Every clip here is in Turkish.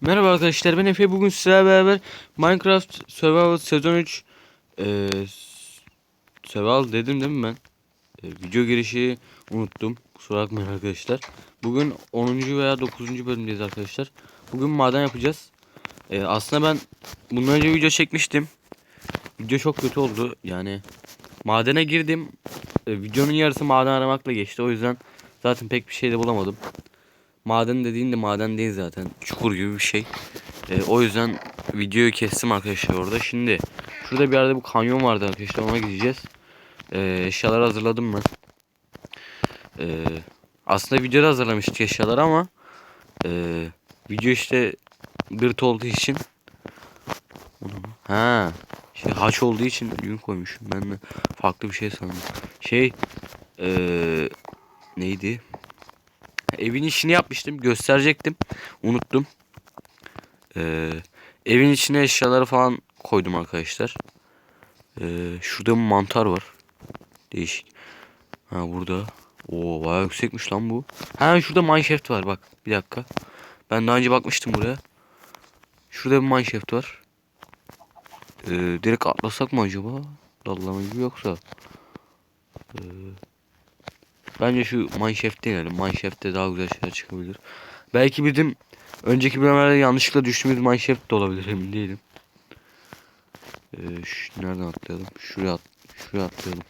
Merhaba arkadaşlar ben Efe bugün sizlerle beraber Minecraft Survival sezon 3 eee Survival dedim değil mi ben? Eee, video girişi unuttum kusura bakmayın arkadaşlar. Bugün 10. veya 9. bölümdeyiz arkadaşlar. Bugün maden yapacağız. Eee, aslında ben bundan önce video çekmiştim. Video çok kötü oldu yani. Madene girdim. Eee, videonun yarısı maden aramakla geçti o yüzden zaten pek bir şey de bulamadım. Maden dediğin de maden değil zaten. Çukur gibi bir şey. Ee, o yüzden videoyu kestim arkadaşlar orada. Şimdi şurada bir yerde bu kanyon vardı arkadaşlar ona gideceğiz. Ee, eşyaları hazırladım ben. Ee, aslında videoda hazırlamıştık eşyaları ama e, video işte dırt olduğu için ha şey haç olduğu için yün koymuşum. Ben de farklı bir şey sandım. Şey ee, neydi? Evin işini yapmıştım. Gösterecektim. Unuttum. Ee, evin içine eşyaları falan koydum arkadaşlar. Ee, şurada bir mantar var. Değişik. Ha burada. Oo bayağı yüksekmiş lan bu. Ha şurada mineshaft var bak. Bir dakika. Ben daha önce bakmıştım buraya. Şurada bir mineshaft var. Ee, direkt atlasak mı acaba? Dallama gibi yoksa. Ee, Bence şu Mineshaft deneyelim. Mineshaft'te daha güzel şeyler çıkabilir. Belki bizim önceki bölümlerde yanlışlıkla düştüğümüz Mineshaft de olabilir emin değilim. Ee, şu, nereden atlayalım? Şuraya at, şuraya atlayalım.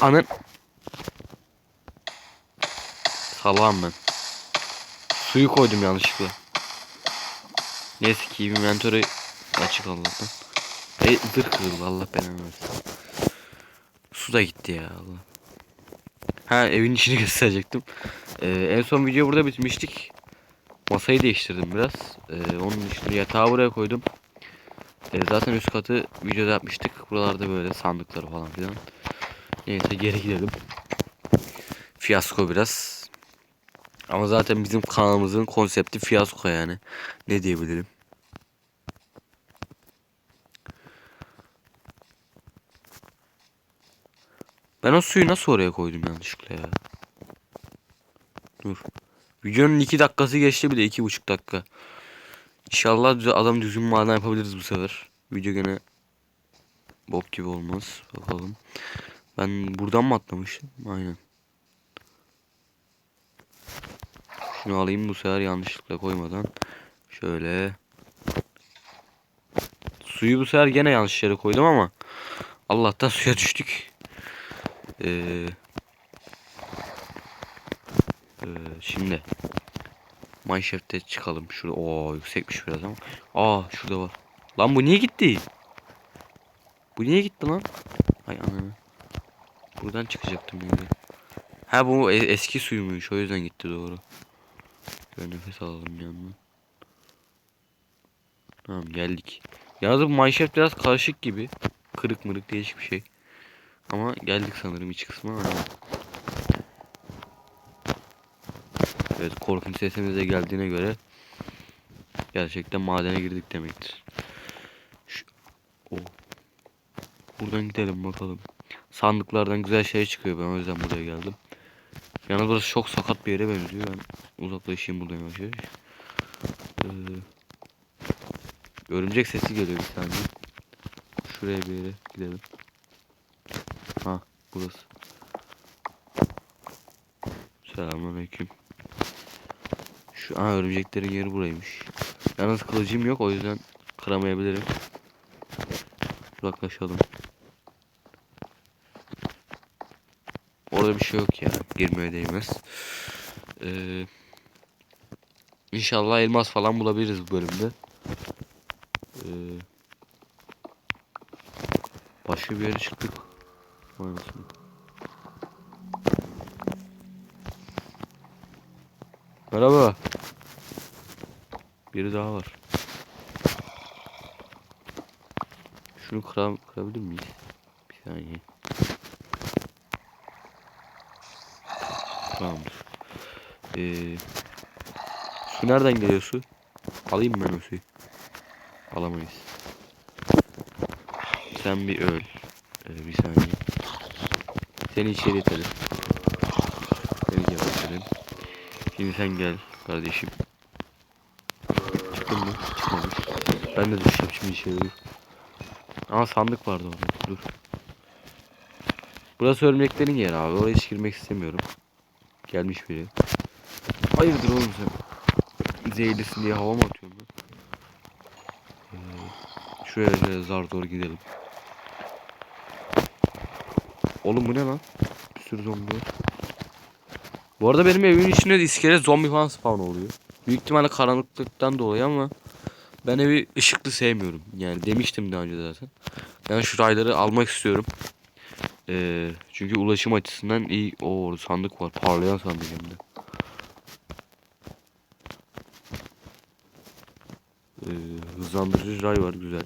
Anın. Salam ben. Suyu koydum yanlışlıkla. Neyse ki inventörü açık Allah'tan. E zırh kırıldı Allah belanı versin. Su da gitti ya Allah. Ha evin içini gösterecektim. Ee, en son video burada bitmiştik. Masayı değiştirdim biraz. Ee, onun dışında yatağı buraya koydum. Ee, zaten üst katı videoda yapmıştık. Buralarda böyle sandıkları falan filan. Neyse geri gidelim. Fiyasko biraz. Ama zaten bizim kanalımızın konsepti fiyasko yani. Ne diyebilirim. Ben o suyu nasıl oraya koydum yanlışlıkla ya. Dur. Videonun 2 dakikası geçti bile 2,5 dakika. İnşallah adam düzgün maden yapabiliriz bu sefer. Video gene bok gibi olmaz. Bakalım. Ben buradan mı atlamıştım? Aynen. Şunu alayım bu sefer yanlışlıkla koymadan. Şöyle. Suyu bu sefer gene yanlış yere koydum ama Allah'tan suya düştük. Ee, ee, şimdi Mineshaft'e çıkalım. Şurada o yüksekmiş biraz ama. Aa şurada var. Lan bu niye gitti? Bu niye gitti lan? Hay ananı. Buradan çıkacaktım yani. Ha bu e- eski suymuş o yüzden gitti doğru. Şöyle nefes alalım yanına. Tamam geldik. Yalnız bu mineshaft biraz karışık gibi. Kırık mırık değişik bir şey. Ama geldik sanırım iç kısmına. ama. Evet korkunç sesimiz geldiğine göre gerçekten madene girdik demektir. Şu, o. Buradan gidelim bakalım. Sandıklardan güzel şey çıkıyor ben o yüzden buraya geldim. Yalnız burası çok sakat bir yere benziyor. Ben uzaklaşayım buradan yavaş yavaş. Ee, örümcek sesi geliyor bir saniye. Şuraya bir yere gidelim. Burası. Selamünaleyküm. Şu an örümceklerin yeri buraymış. Yalnız kılıcım yok o yüzden kıramayabilirim. Uzaklaşalım. Orada bir şey yok ya. Girmeye değmez. Ee, inşallah elmas falan bulabiliriz bu bölümde. Ee, başka bir yere çıktık. Vay anasını. Merhaba. Biri daha var. Şunu kıra kırabilir miyiz? Bir saniye. Tamamdır. Ee, su nereden geliyor su? Alayım ben o suyu. Alamayız. Sen bir öl. Ee, bir saniye. Seni içeri itelim. Seni gebertelim. Şimdi sen gel kardeşim. Çıktın mı? Çıkmamış. Ben de düşeceğim şimdi içeri dur. Ama sandık vardı orada. Dur. Burası örümceklerin yeri abi. Oraya hiç girmek istemiyorum. Gelmiş biri. Hayırdır oğlum sen? Zehirlisin diye hava mı atıyorsun lan? Ee, şuraya zar doğru gidelim. Oğlum bu ne lan? Bir sürü zombi var. Bu arada benim evimin içinde de iskelet zombi falan spawn oluyor. Büyük ihtimalle karanlıklıktan dolayı ama ben evi ışıklı sevmiyorum. Yani demiştim daha önce zaten. Ben şu rayları almak istiyorum. Ee, çünkü ulaşım açısından iyi. O sandık var. Parlayan sandık hem de. Ee, hızlandırıcı ray var güzel.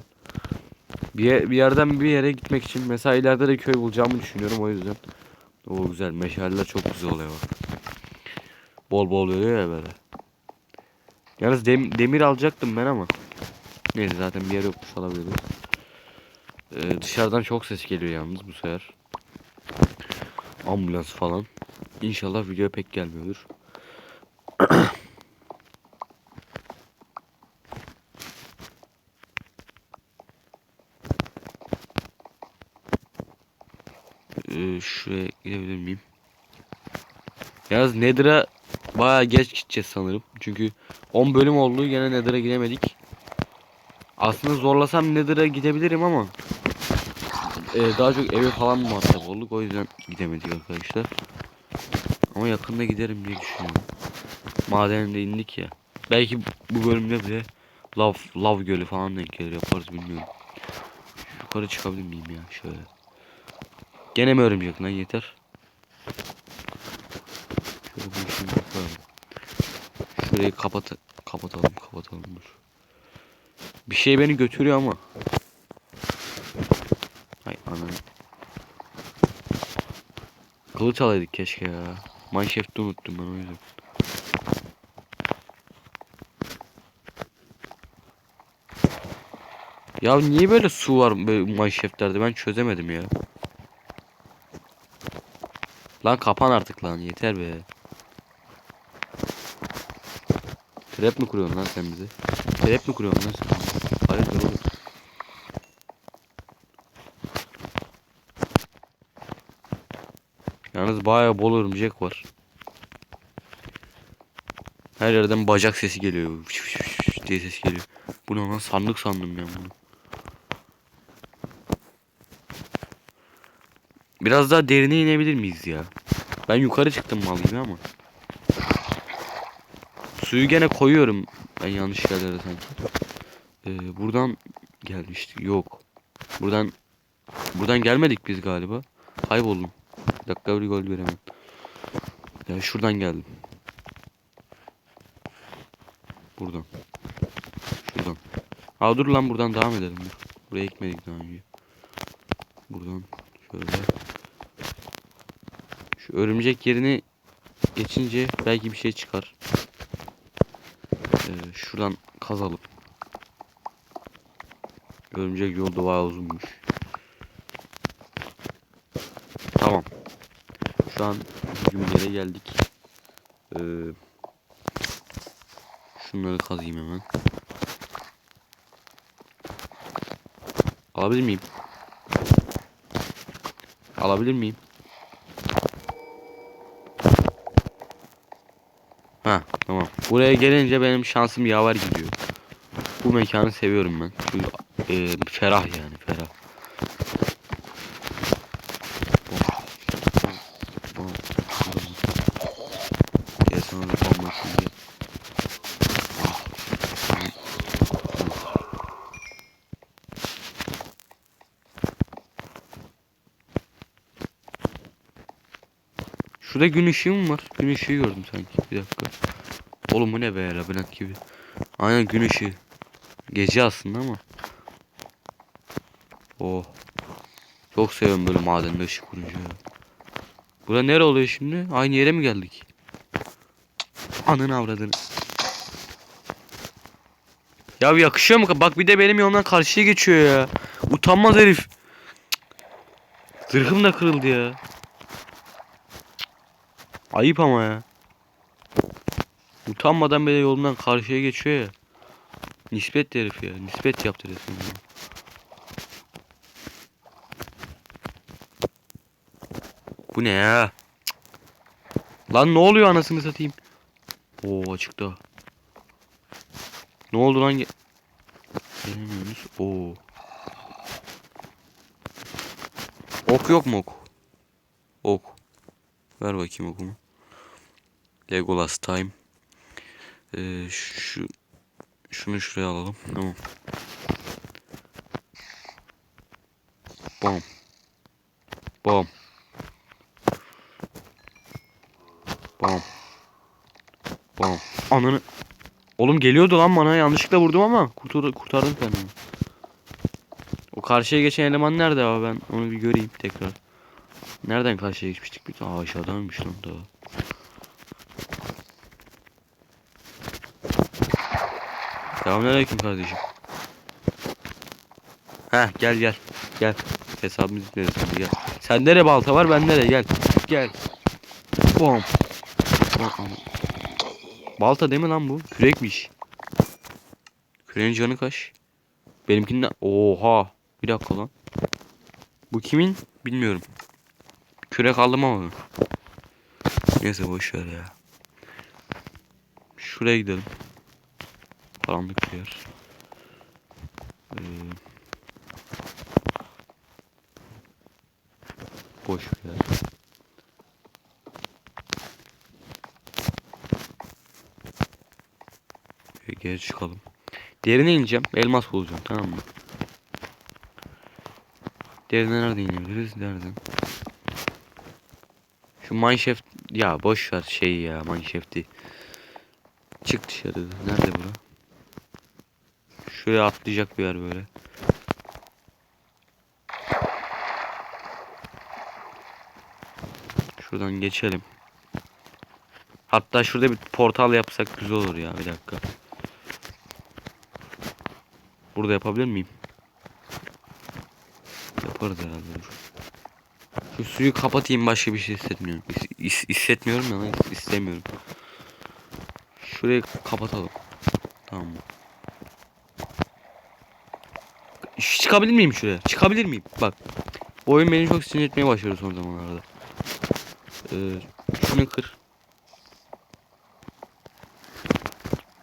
Bir, bir yerden bir yere gitmek için mesela ileride de köy bulacağımı düşünüyorum o yüzden. O güzel meşaleler çok güzel oluyor bak. Bol bol veriyor ya böyle. Yalnız dem- demir alacaktım ben ama. Neyse zaten bir yer yokmuş alabiliriz. Ee, dışarıdan çok ses geliyor yalnız bu sefer. Ambulans falan. İnşallah video pek gelmiyordur. Ee, şuraya gidebilir miyim? Yalnız Nether'a baya geç gideceğiz sanırım. Çünkü 10 bölüm oldu gene Nether'a gidemedik. Aslında zorlasam Nether'a gidebilirim ama e, daha çok eve falan muhatap olduk. O yüzden gidemedik arkadaşlar. Ama yakında giderim diye düşünüyorum. Madende indik ya. Belki bu bölümde bile lav, lav gölü falan denk gelir yaparız bilmiyorum. Yukarı çıkabilir miyim ya şöyle. Gene mi örümcek lan yeter. Şöyle bir işimi yapalım. Şurayı kapat kapatalım kapatalım dur. Bir şey beni götürüyor ama. Hay ananı. Kılıç alaydık keşke ya. Mineshaft'ı unuttum ben o yüzden. Ya niye böyle su var böyle ben çözemedim ya. Lan kapan artık lan yeter be. Trap mi kuruyorsun lan sen bize? Trap mi kuruyorsun lan sen? Hayırdır oğlum? Yalnız bayağı bol örümcek var. Her yerden bacak sesi geliyor. Fış diye ses geliyor. Bu ne lan sandık sandım ben bunu. Biraz daha derine inebilir miyiz ya? Ben yukarı çıktım mal gibi ama. Suyu gene koyuyorum. Ben yanlış yerlere sanki. Ee, buradan gelmiştik. Yok. Buradan buradan gelmedik biz galiba. Kayboldum. Bir dakika bir gol veremem. Ya şuradan geldim. Buradan. Şuradan. Aa dur lan buradan devam edelim. Buraya gitmedik daha önce. Buradan şöyle. Şu örümcek yerini geçince belki bir şey çıkar. Ee, şuradan kazalım. Örümcek yolda bayağı uzunmuş. Tamam. Şu an düzgün yere geldik. Ee, şunları kazayım hemen. Alabilir miyim? Alabilir miyim? Ha tamam. Buraya gelince benim şansım yaver gidiyor. Bu mekanı seviyorum ben. Şu, e, ferah yani ferah. Oh. Oh. Oh. Gel sana bir bomba atayım, gel. Şurada gün ışığı mı var? Gün ışığı gördüm sanki. Bir dakika. Oğlum bu ne be labirent gibi. Aynen gün ışığı. Gece aslında ama. Oh. Çok seviyorum böyle madende ışık vurunca ya. Bura nere oluyor şimdi? Aynı yere mi geldik? Anın avradını. Ya yakışıyor mu? Bak bir de benim yolumdan karşıya geçiyor ya. Utanmaz herif. Zırhım da kırıldı ya. Ayıp ama ya. Utanmadan bile yolumdan karşıya geçiyor ya. Nispet herif ya. Nispet yaptı resmen. ya. Bu ne ya? Lan ne oluyor anasını satayım? Oo açıkta. Ne oldu lan? Ge- Gelemiyoruz. Oo. Ok yok mu ok? Ok. Ver bakayım okumu. Legolas time. Ee, şu şunu şuraya alalım. Tamam. Bom. Bom. Bom. Bom. Ananı. Oğlum geliyordu lan bana. Yanlışlıkla vurdum ama kurtar kurtardım kendimi. O karşıya geçen eleman nerede abi ben onu bir göreyim tekrar. Nereden karşıya geçmiştik bir Aa aşağıdanmış lan daha. Selamünaleyküm kardeşim. Heh gel gel. Gel. Hesabımızı bitiririz hadi gel. Sende de balta var bende de gel. Gel. Bom. Balta değil mi lan bu? Kürekmiş. Küreğin canı kaç? Benimkinden... Oha. Bir dakika lan. Bu kimin? Bilmiyorum. Kürek aldım ama. Neyse boş ver ya. Şuraya gidelim. Karanlık bir yer. Ee, boş bir yer. Geri çıkalım. Derine ineceğim. Elmas bulacağım tamam mı? Derine nerede inebiliriz? Nereden? Şu mineshaft ya boş ver şey ya mineshaft'i. Çık dışarı. Nerede bura? Şuraya atlayacak bir yer böyle. Şuradan geçelim. Hatta şurada bir portal yapsak güzel olur ya bir dakika. Burada yapabilir miyim? Yaparız herhalde dur. Suyu kapatayım başka bir şey hissetmiyorum. İs- is- hissetmiyorum ya lan is- istemiyorum. Şurayı kapatalım. Tamam mı? Çıkabilir miyim şuraya? Çıkabilir miyim? Bak. Oyun beni çok sinir etmeye başladı son zamanlarda. Ee, şunu kır.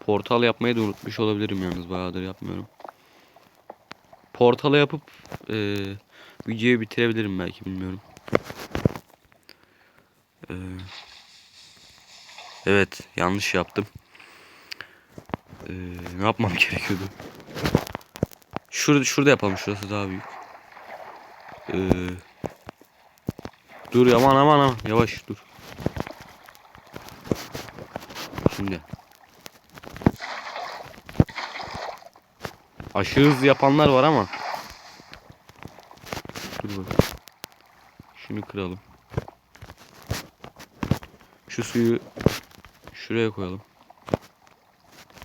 Portal yapmayı da unutmuş olabilirim yalnız bayağıdır yapmıyorum. Portalı yapıp ee, videoyu bitirebilirim belki bilmiyorum. Ee, evet yanlış yaptım. Ee, ne yapmam gerekiyordu? Şurada şurada yapalım şurası daha büyük. Ee, dur aman aman aman yavaş dur. Şimdi. Aşırı hızlı yapanlar var ama. Dur bakayım. Şunu kıralım. Şu suyu şuraya koyalım.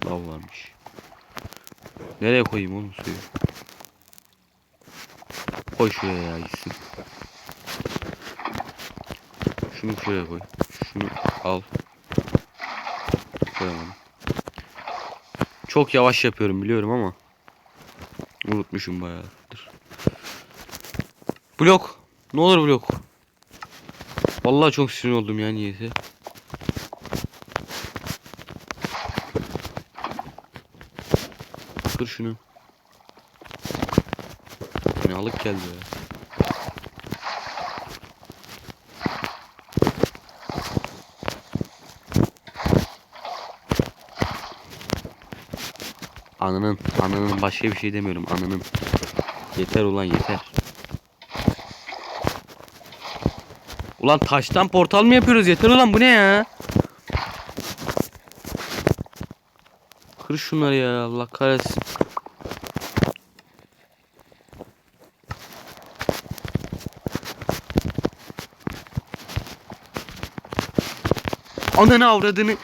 Lav varmış. Nereye koyayım oğlum suyu? Koy şuraya ya gitsin. Şunu şuraya koy. Şunu al. Koyamadım. Çok yavaş yapıyorum biliyorum ama. Unutmuşum bayağıdır. Blok. Ne olur blok. Vallahi çok sinir oldum ya niyeyse. Kır şunu. Ne alık geldi ya. Ananın, ananın başka bir şey demiyorum ananın. Yeter ulan yeter. Ulan taştan portal mı yapıyoruz? Yeter ulan bu ne ya? Kır şunları ya Allah kahretsin. Ananı avradını.